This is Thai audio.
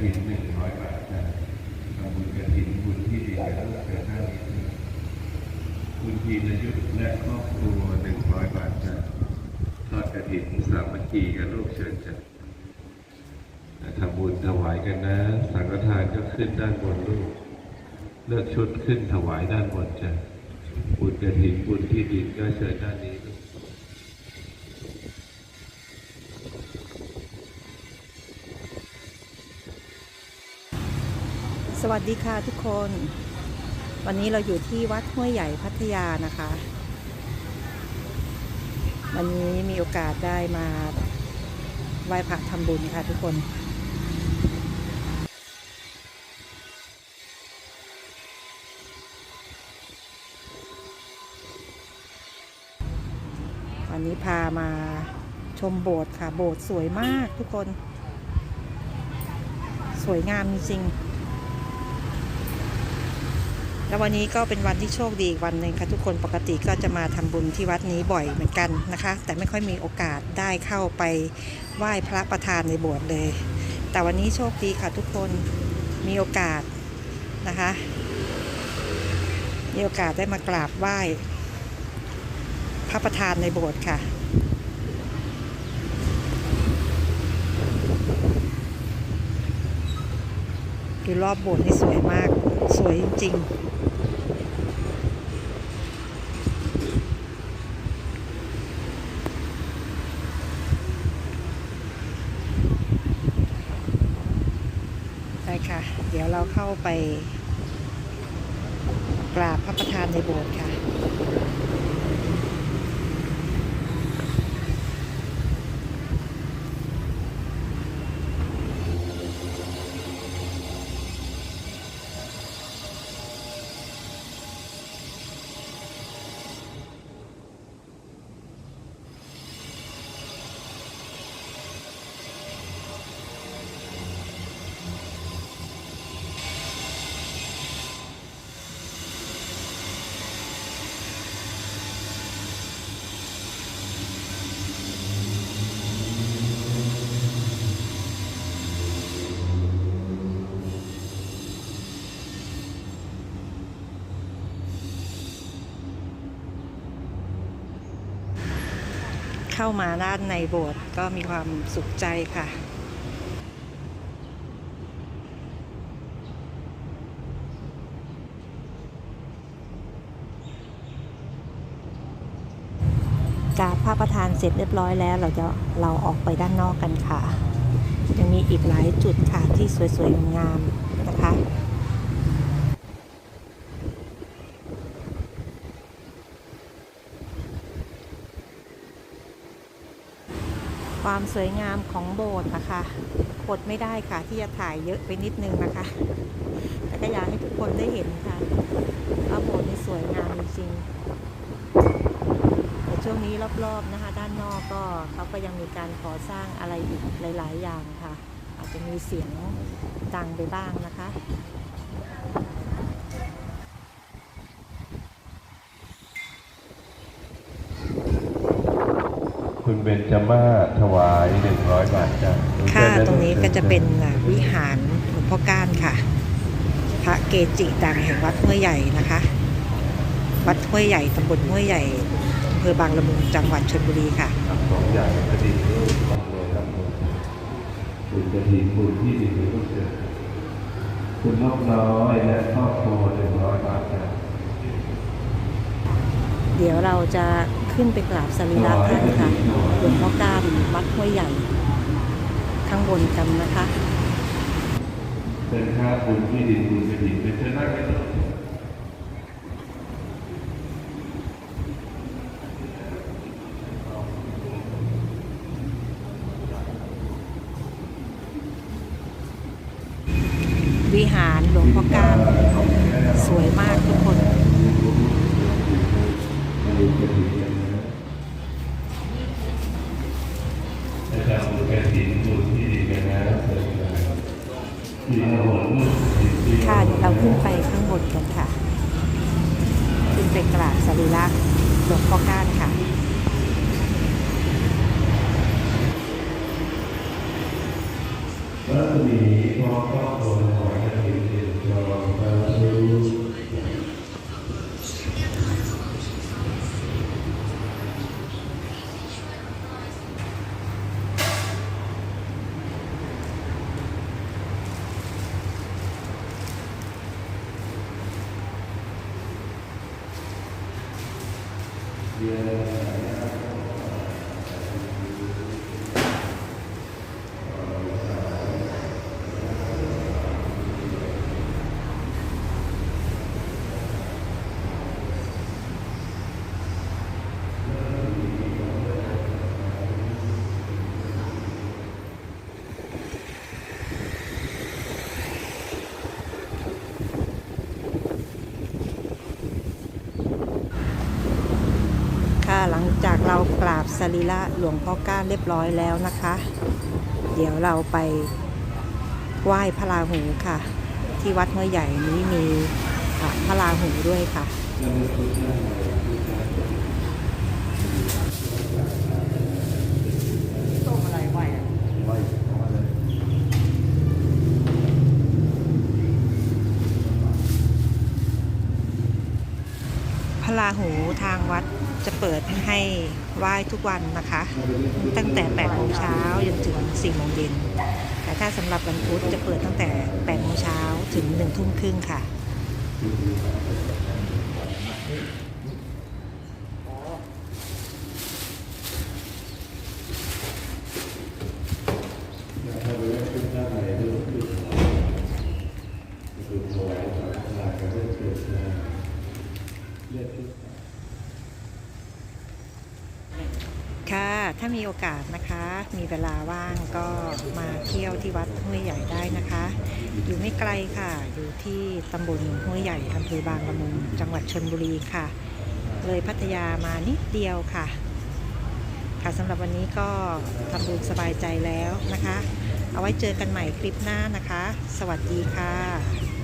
ถินหนึ่งร้อยบาทนะทำบุญกระถินบุญที่ดีแล้วเกิดหน้านี้ด้วยคุณพีรยุทธและครอบครัวหนึ่งร้อยบาทนะทอดกระถินสามัคคีกับลูกเชิญจ้ะทำบุญถวายกันนะ สังฆทานก็ขึ้นด้านบนลูก เลือกชุดขึ้นถวายด้านบนจ้ะบุญกระถินบุญที่ดินก็เชิญด้านนี้ สวัสดีค่ะทุกคน วันนี้เราอยู่ที่วัดห้วยใหญ่พัทยานะคะ วันนี้มีโอกาสได้มาไหว้พระทำบุญค่ะทุกคนวันนี้พามาชมโบสถ์ค่ะ โบสถ์สวยมากทุกคน สวยงามจริงๆ แล้ววันนี้ก็เป็นวันที่โชคดีอีกวันหนึ่งค่ะทุกคนปกติก็จะมาทำบุญที่วัดนี้บ่อยเหมือนกันนะคะ แต่ไม่ค่อยมีโอกาสได้เข้าไปไหว้พระประธานในโบสถ์เลย แต่วันนี้โชคดีค่ะทุกคนมีโอกาสนะคะ มีโอกาสได้มากราบไหว้ พระประธานในโบสถ์ค่ะคือรอบโบสถ์นี่สวยมาก สวยจริงๆ ค่ะ เดี๋ยวเราเข้าไปกราบพระประธานในโบสถ์ค่ะ เข้ามาด้านในโบสถ์ก็มีความสุขใจค่ะกราบพระประธานเสร็จเรียบร้อยแล้วเราจะเราออกไปด้านนอกกันค่ะ ยังมีอีกหลายจุดค่ะที่สวยๆงามๆนะคะ ความสวยงามของโบสถ์นะคะอดไม่ได้ค่ะที่จะถ่ายเยอะไปนิดนึงนะคะ แต่ก็อยากให้ทุกคนได้เห็นค่ะว่าโบสถ์นี่สวยงามจริงๆแต่ช่วงนี้รอบๆนะคะ ด้านนอกก็เขาก็ยังมีการก่อสร้างอะไรอีกหลาย ๆ อย่างค่ะ อาจจะมีเสียงดังไปบ้างนะคะ คุณเบนจามาศถวายหนึ่งร้อยบาทจ้ะค่ะตรงนี้ก็จะเป็นอะวิหารหลวงพ่อก้านค่ะ พระเกจิดังแห่งวัดห้วยใหญ่นะคะ วัดห้วยใหญ่ตำบลห้วยใหญ่อำเภอบางละมุงจังหวัดชลบุรีค่ะสองอย่างกระดิ่งลูกร่ำรวยร่ำรวยบุญกระถิ่นบุญที่ดีลูกเชิญคุณนกน้อยและครอบครัวหนึ่งร้อยบาทจ้ะเดี๋ยวเราจะ ขึ้นไปกราบสรีระท่านค่ะหลวงพ่อก้านวัดห้วยใหญ่ ข้างบนกันนะคะเป็นค่าบุญที่ดินบุญกระถิ่นเป็นเชิญนั่งได้เลยวิหารหลวงพ่อก้านสวยมากทุกคนบุญ ค่ะเดี๋ยวเราขึ้นไปข้างบนกันค่ะ ขึ้นไปกราบสรีระหลวงพ่อก้านค่ะ ค่ หลังจากเรากราบสรีระหลวงพ่อก้าเรียบร้อยแล้วนะคะ เดี๋ยวเราไปไหว้พระราหูค่ะ ที่วัดห้วยใหญ่นี้มีพระราหูด้วยค่ะ พ ระราหูทางวัดจะเปิดให้ไหว้ทุกวันนะคะ ตั้งแต่8โมงเช้าจนถึง4โมงเย็นแต่ถ้าสำหรับวันพุธจะเปิดตั้งแต่8โมงเช้าถึง1ทุ่มครึ่งค่ะ ถ้าไปเล่นขึ้นด้านในเรื่องขึ้นคือถวายสังฆทานกับเรื่องเกิดนะเลือดขึ้น ค่ะถ้ามีโอกาสนะคะ มีเวลาว่างก็มาเที่ยวที่วัดห้วยใหญ่ได้นะคะ อยู่ไม่ไกลค่ะ อยู่ที่ตำบลห้วยใหญ่อำเภอบางละมุงจังหวัดชนบุรีค่ะ เลยพัทยามานิดเดียวค่ะ ค่ะสำหรับวันนี้ก็ทำบุญสบายใจแล้วนะคะ เอาไว้เจอกันใหม่คลิปหน้านะคะ สวัสดีค่ะ